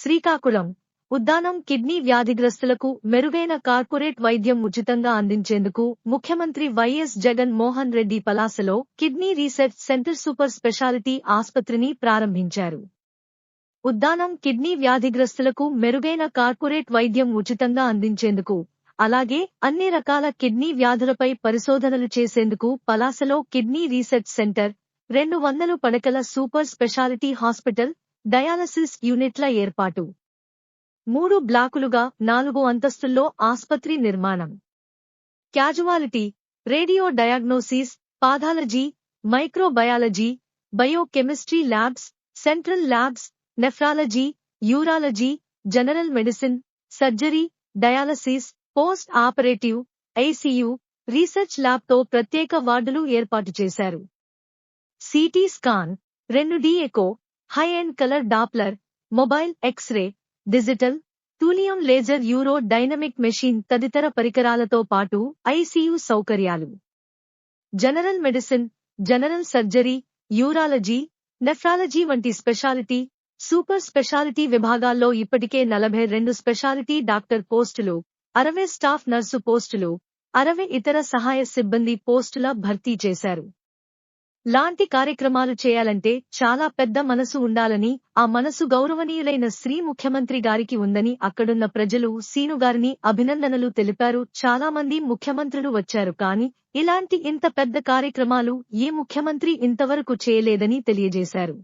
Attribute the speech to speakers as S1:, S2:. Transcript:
S1: Srikakulam. Uddanam kidney వ్యాధిగ్రస్తులకు మెరుగైన corporate వైద్యం ఉచితంగా అందించేందుకు ముఖ్యమంత్రి YS Jagan Mohan Reddy పలాసలో kidney research centre super speciality ఆస్పత్రిని ప్రారంభించారు. ఉద్దానం కిడ్నీ వ్యాధిగ్రస్తులకు మెరుగైన కార్పొరేట్ వైద్యం ఉచితంగా అందించేందుకు అలాగే అన్ని రకాల కిడ్నీ వ్యాధులపై పరిశోధనలు చేసేందుకు పలాసలో కిడ్నీ రీసెర్చ్ సెంటర్ రెండు వందలు పడకల సూపర్ స్పెషాలిటీ హాస్పిటల్ డయాలసిస్ యూనిట్ల ఏర్పాటు. మూడు బ్లాకులుగా నాలుగు అంతస్తుల్లో ఆస్పత్రి నిర్మాణం. Casualty radio diagnosis pathology microbiology biochemistry labs central labs nephrology urology general medicine surgery dialysis post operative ICU research ల్యాబ్తో ప్రత్యేక వార్డులు ఏర్పాటు చేశారు. సిటీ స్కాన్ రెండు D echo high and colour Doppler mobile X-ray digital thulium laser uro dynamic machine తదితర పరికరాలతో పాటు ICU సౌకర్యాలు. General medicine general surgery urology nephrology వంటి స్పెషాలిటీ సూపర్ స్పెషాలిటీ విభాగాల్లో ఇప్పటికే నలభై రెండు స్పెషాలిటీ డాక్టర్ పోస్టులు అరవై స్టాఫ్ నర్సు పోస్టులు అరవై ఇతర సహాయ సిబ్బంది పోస్టుల భర్తీ చేశారు. లాంటి కార్యక్రమాలు చేయాలంటే చాలా పెద్ద మనసు ఉండాలని ఆ మనసు గౌరవనీయులైన శ్రీ ముఖ్యమంత్రి గారికి ఉందని అక్కడున్న ప్రజలు సీనుగారిని అభినందనలు తెలిపారు. చాలా మంది ముఖ్యమంత్రులు వచ్చారు కాని ఇలాంటి ఇంత పెద్ద కార్యక్రమాలు ఏ ముఖ్యమంత్రి ఇంతవరకు చేయలేదని తెలియజేశారు.